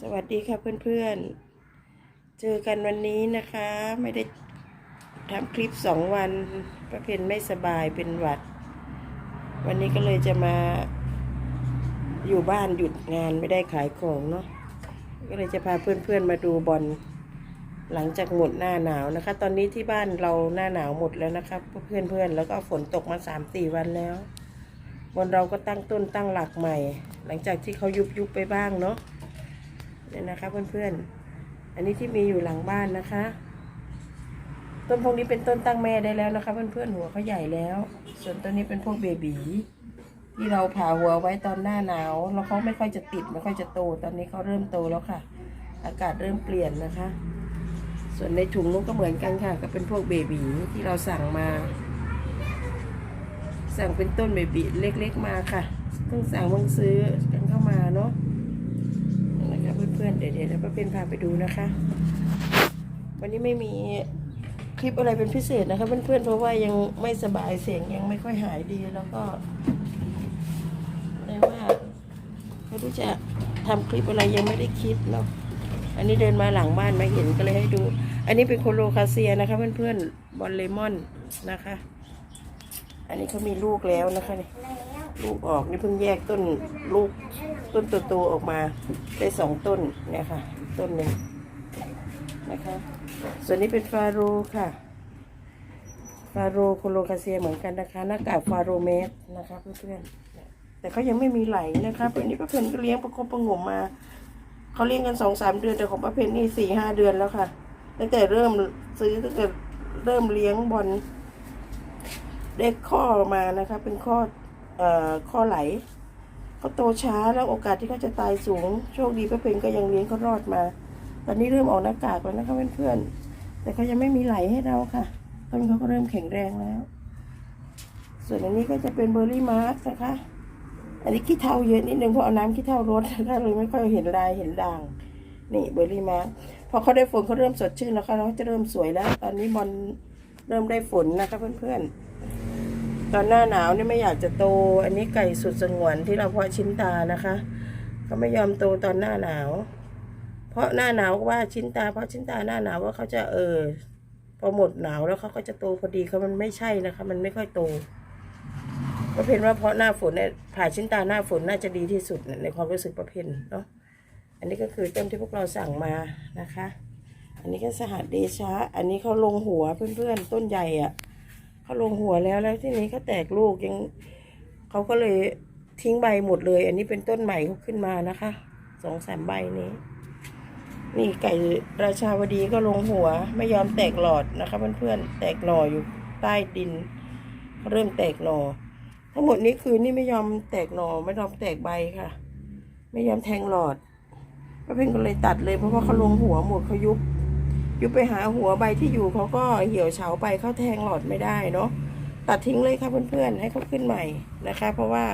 สวัสดีค่ะเพื่อนๆ เจอกันวันนี้นะคะ ไม่ได้ทำคลิปสองวันประเพณไม่สบายเป็นหวัด วันนี้ก็เลยจะมาอยู่บ้านหยุดงานไม่ได้ขายของเนาะก็เลยจะพาเพื่อนๆมาดูบอลหลังจากหมดหน้าหนาวนะคะ ตอนนี้ที่บ้านเราหน้าหนาวหมดแล้วนะคะเพื่อนๆแล้วก็ฝนตกมาสามสี่วันแล้วบนเราก็ตั้งต้นตั้งหลักใหม่ หลังจากที่เขายุบยุบไปบ้างเนาะ เนี่ยนะคะเพื่อนๆ อันนี้ที่มีอยู่หลังบ้านนะคะ ต้นพวกนี้เป็นต้นตั้งแม่ได้แล้วนะคะ เพื่อนๆหัวเขาใหญ่แล้ว ส่วนต้นนี้เป็นพวกเบบีที่เราผ่าหัวไว้ตอนหน้าหนาว แล้วเขาไม่ค่อยจะติดไม่ค่อยจะโต ตอนนี้เขาเริ่มโตแล้วค่ะ อากาศเริ่มเปลี่ยนนะคะ ส่วนในถุงนู้นก็เหมือนกันค่ะ ก็เป็นพวกเบบีที่เราสั่งมา สั่งเป็นต้นเบบีเล็ก ๆ มาค่ะเพิ่งสั่งเพิ่งซื้อกันเข้ามาเนาะนะคะ เพื่อนๆเดี๋ยวเดี๋ยวป้าเป็นพาไปดูนะคะ วันนี้ไม่มีคลิปอะไรเป็นพิเศษนะคะเพื่อนๆเพราะว่ายังไม่สบายเสียงยังไม่ค่อยหายดีแล้วก็เลยว่าไม่รู้จะทำคลิปอะไรยังไม่ได้คิดเนาะอันนี้เดินมาหลังบ้านมาเห็นก็เลยให้ดู อันนี้เป็นโคโลคาเซียนะคะเพื่อนๆบอลเลมอนนะคะ อันนี้เขามีลูกแล้วนะคะนี่ลูกออกนี่เพิ่งแยกต้นลูก ต้นโตๆออกมาได้สองต้นเนี่ยค่ะต้นหนึ่งนะคะส่วนนี้เป็นฟาโรค่ะ ฟาโรโคโลคาเซียเหมือนกันนะคะหน้ากากฟาโรเมสนะคะเพื่อนๆแต่เขายังไม่มีไหลนะคะอันนี้ป้าเพนก็เลี้ยงประคบประงมมาเขาเลี้ยงกันสองสามเดือนแต่ของป้าเพนนี่สี่ห้าเดือนแล้วค่ะตั้งแต่เริ่มซื้อตั้งแต่เริ่มเลี้ยงบอลได้ข้อมานะคะ เป็นข้อเอ่อข้อไหล เขาโตช้าแล้วโอกาสที่เขาจะตายสูง โชคดีป้าเพนก็ยังเลี้ยงเขารอดมา ตอนนี้เริ่มออกหน้ากากแล้วนะคะเพื่อนๆแต่เขายังไม่มีไหลให้เราค่ะต้นเขาก็เริ่มแข็งแรงแล้ว ส่วนอันนี้ก็จะเป็นเบอร์รี่มาร์กนะคะ อันนี้ขี้เถ้าเยอะนิดนึงเพราะเอาน้ำขี้เถ้ารดก็เลยไม่ค่อยเห็นลายเห็นด่าง นี่เบอร์รี่มาร์กพอเขาได้ฝนเขาเริ่มสดชื่นแล้วค่ะเขาจะเริ่มสวยแล้ว ตอนนี้บอลเริ่มได้ฝนนะคะเพื่อนๆ ตอนหน้าหนาวนี่ไม่อยากจะโต อันนี้ไก่สุดสงวนที่เราเพาะชิ้นตานะคะเขาไม่ยอมโตตอนหน้าหนาว เพราะหน้าหนาวว่าชิ้นตา เพราะชิ้นตาหน้าหนาวว่าเขาจะเออพอหมดหนาวแล้วเขาก็จะโตพอดีเขามันไม่ใช่นะคะ มันไม่ค่อยโตประเพณว่าเพราะหน้าฝนเนี่ยผ่าชิ้นตาหน้าฝนน่าจะดีที่สุดในความรู้สึกประเพณเนาะอันนี้ก็คือต้นที่พวกเราสั่งมานะคะ อันนี้ก็สหัสเดชะ อันนี้เขาลงหัวเพื่อนๆต้นใหญ่อะ่ะ เขาลงหัวแล้วแล้วที่นี้เขาแตกลูกยังเขาก็เลยทิ้งใบหมดเลย อันนี้เป็นต้นใหม่เขาขึ้นมานะคะสองสามใบนี้ นี่ไก่ราชาวดีก็ลงหัว ไม่ยอมแตกหลอดนะคะเพื่อนๆแตกหน่ออยู่ใต้ดิน เริ่มแตกหน่อ ทั้งหมดนี้คือนี่ไม่ยอมแตกหน่อไม่ยอมแตกใบค่ะ ไม่ยอมแทงหลอดป้าเพ่งก็เลยตัดเลยเพราะว่าเขาลงหัวหมดเขายุบ ยุบไปหาหัวใบที่อยู่เขาก็เหี่ยวเฉาไปเขาแทงหลอดไม่ได้เนาะตัดทิ้งเลยค่ะเพื่อนๆให้เขาขึ้นใหม่นะคะ เพราะว่า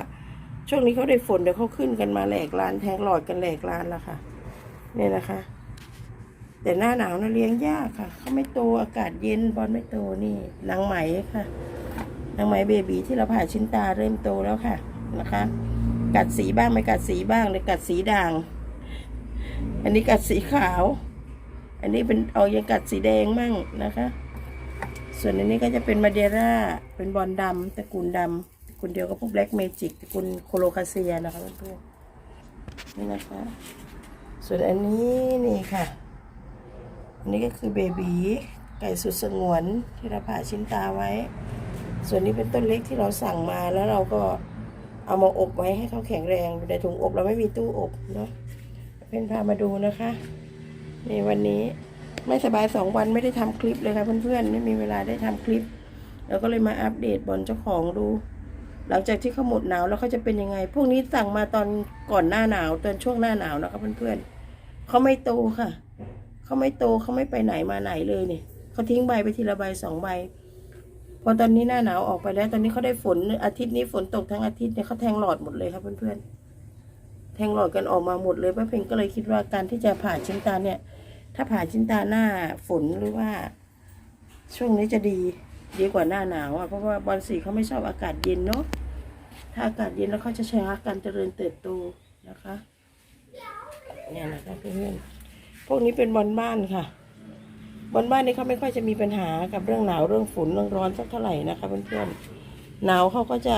ช่วงนี้เขาได้ฝนเดี๋ยวเขาขึ้นกันมาแหลกลานแทงหลอดกันแหลกลานแล้วค่ะเนี่ยนะคะ แต่หน้าหนาวนะเลี้ยงยากค่ะเขาไม่โตอากาศเย็นบอลไม่โตนี่นางไหมค่ะนางไหมเบบีที่เราผ่าชิ้นตาเริ่มโตแล้วค่ะนะคะ กัดสีบ้างไม่กัดสีบ้างเลยกัดสีด่าง อันนี้กัดสีขาว อันนี้เป็นเอายังกัดสีแดงมั่งนะคะ ส่วนอันนี้ก็จะเป็นมาเดร่า เป็นบอลดำตระกูลดำตระกูลเดียวกับพวกแบล็กเมจิกตระกูลโคโลคาเซียนะคะเพื่อนๆนี่นะคะ ส่วนอันนี้นี่ค่ะ อันนี้ก็คือเบบีไก่สุดสงวนที่เราผ่าชิ้นตาไว้ ส่วนนี้เป็นต้นเล็กที่เราสั่งมาแล้วเราก็เอามาอบไว้ให้เขาแข็งแรงในถุงอบเราไม่มีตู้อบเนาะเพื่อนพามาดูนะคะ นี่วันนี้ไม่สบายสองวันไม่ได้ทำคลิปเลยค่ะเพื่อนๆไม่มีเวลาได้ทำคลิปเราก็เลยมาอัปเดตบนเจ้าของดู หลังจากที่เขาหมดหนาวแล้วเขาจะเป็นยังไง พวกนี้สั่งมาตอนก่อนหน้าหนาวตอนช่วงหน้าหนาวนะคะเพื่อนๆเขาไม่โตค่ะเขาไม่โตเขาไม่ไปไหนมาไหนเลยเนี่ยเขาทิ้งใบไปทีละใบสองใบพอตอนนี้หน้าหนาวออกไปแล้ว ตอนนี้เขาได้ฝนอาทิตย์นี้ฝนตกทั้งอาทิตย์เนี่ยเขาแทงหลอดหมดเลยครับเพื่อนๆ ทงหลอดกันออกมาหมดเลยป้าเพ็งก็เลยคิดว่าการที่จะผ่าชิ้นตาเนี่ย ถ้าผ่าชิ้นตาหน้าฝนหรือว่า ช่วงนี้จะดีดีกว่าหน้าหนาวอะเพราะว่าบอลสีเขาไม่ชอบอากาศเย็นเนาะถ้าอากาศเย็นแล้วเขาจะช้าการเจริญเติบโตนะคะเนี่ยนะคะเพื่อนๆพวกนี้เป็นบอลบ้านค่ะบอลบ้านนี่เขาไม่ค่อยจะมีปัญหากับเรื่องหนาวเรื่องฝนเรื่องร้อนสักเท่าไหร่นะคะเพื่อนๆหนาวเขาก็จะ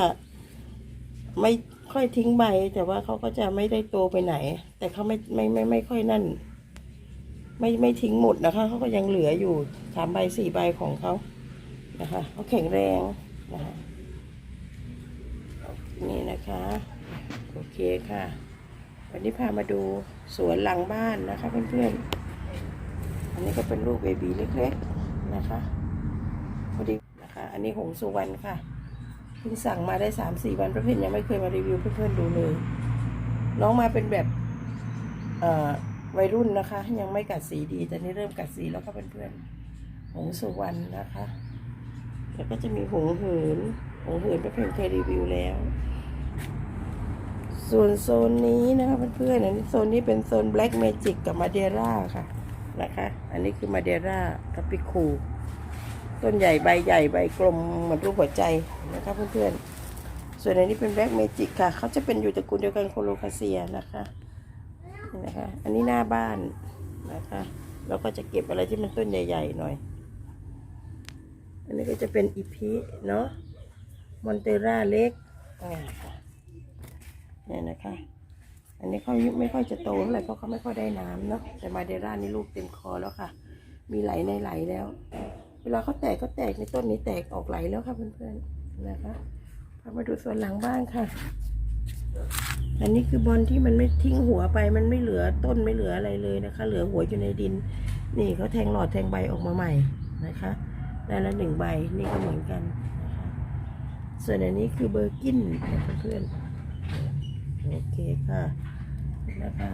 ไม่ ค่อยทิ้งใบ แต่ว่าเขาก็จะไม่ได้โตไปไหน แต่เขาไม่ไม่ไม่ไม่ค่อยนั่น ไม่ไม่ทิ้งหมดนะคะเขาก็ยังเหลืออยู่สามใบสี่ใบของเขานะคะเขาแข็งแรงนะคะนี่นะคะ โอเคค่ะ วันนี้พามาดูสวนหลังบ้านนะคะเพื่อนๆ อันนี้ก็เป็นลูกเบบีเล็กๆนะคะพอดีนะคะ อันนี้หงสุวรรณค่ะ เพิ่งสั่งมาได้สามสี่วันประเภทยังไม่เคยมารีวิวเพื่อนๆดูเลย น้องมาเป็นแบบวัยรุ่นนะคะ ยังไม่กัดสีดี แต่นี่เริ่มกัดสีแล้วก็เพื่อนๆหงสุวรรณนะคะ แล้วก็จะมีหงเหินหงเหินประเภทเคยรีวิวแล้ว ส่วนโซนนี้นะคะเพื่อนๆอันนี้โซนนี้เป็นโซน Black Magic กับมาเดร่าค่ะนะคะ อันนี้คือมาเดร่ากับปิคูต้นใหญ่ใบใหญ่ใบกลมเหมือนรูปหัวใจ นะคะเพื่อนๆ ส่วนอันนี้เป็น Black Magic ค่ะ เขาจะเป็นอยู่ตระกูลเดียวกันโคโลคาเซียนะคะนี่นะคะ อันนี้หน้าบ้านนะคะ เราก็จะเก็บอะไรที่มันต้นใหญ่ ๆ หน่อย อันนี้ก็จะเป็นอีพีเนาะ มอนเตราเล็กเนี่ยค่ะเนี่ยนะคะ อันนี้เขาไม่ค่อยจะโตเท่าไหร่เพราะเขาไม่ค่อยได้น้ำเนาะ แต่มาเดร่านี่ลูกเต็มคอแล้วค่ะ มีไหลในไหลแล้ว เวลาเขาแตกก็แตกในต้นนี้แตกออกไหลแล้วค่ะเพื่อนๆ นะคะพามาดูส่วนหลังบ้านค่ะ อันนี้คือบอลที่มันไม่ทิ้งหัวไป มันไม่เหลือต้นไม่เหลืออะไรเลยนะคะ เหลือหัวอยู่ในดิน นี่เขาแทงหลอดแทงใบออกมาใหม่นะคะได้แล้วหนึ่งใบนี่ก็เหมือนกันนะคะส่วนอันนี้คือเบอร์กินนะคะเพื่อนๆโอเคค่ะนะคะ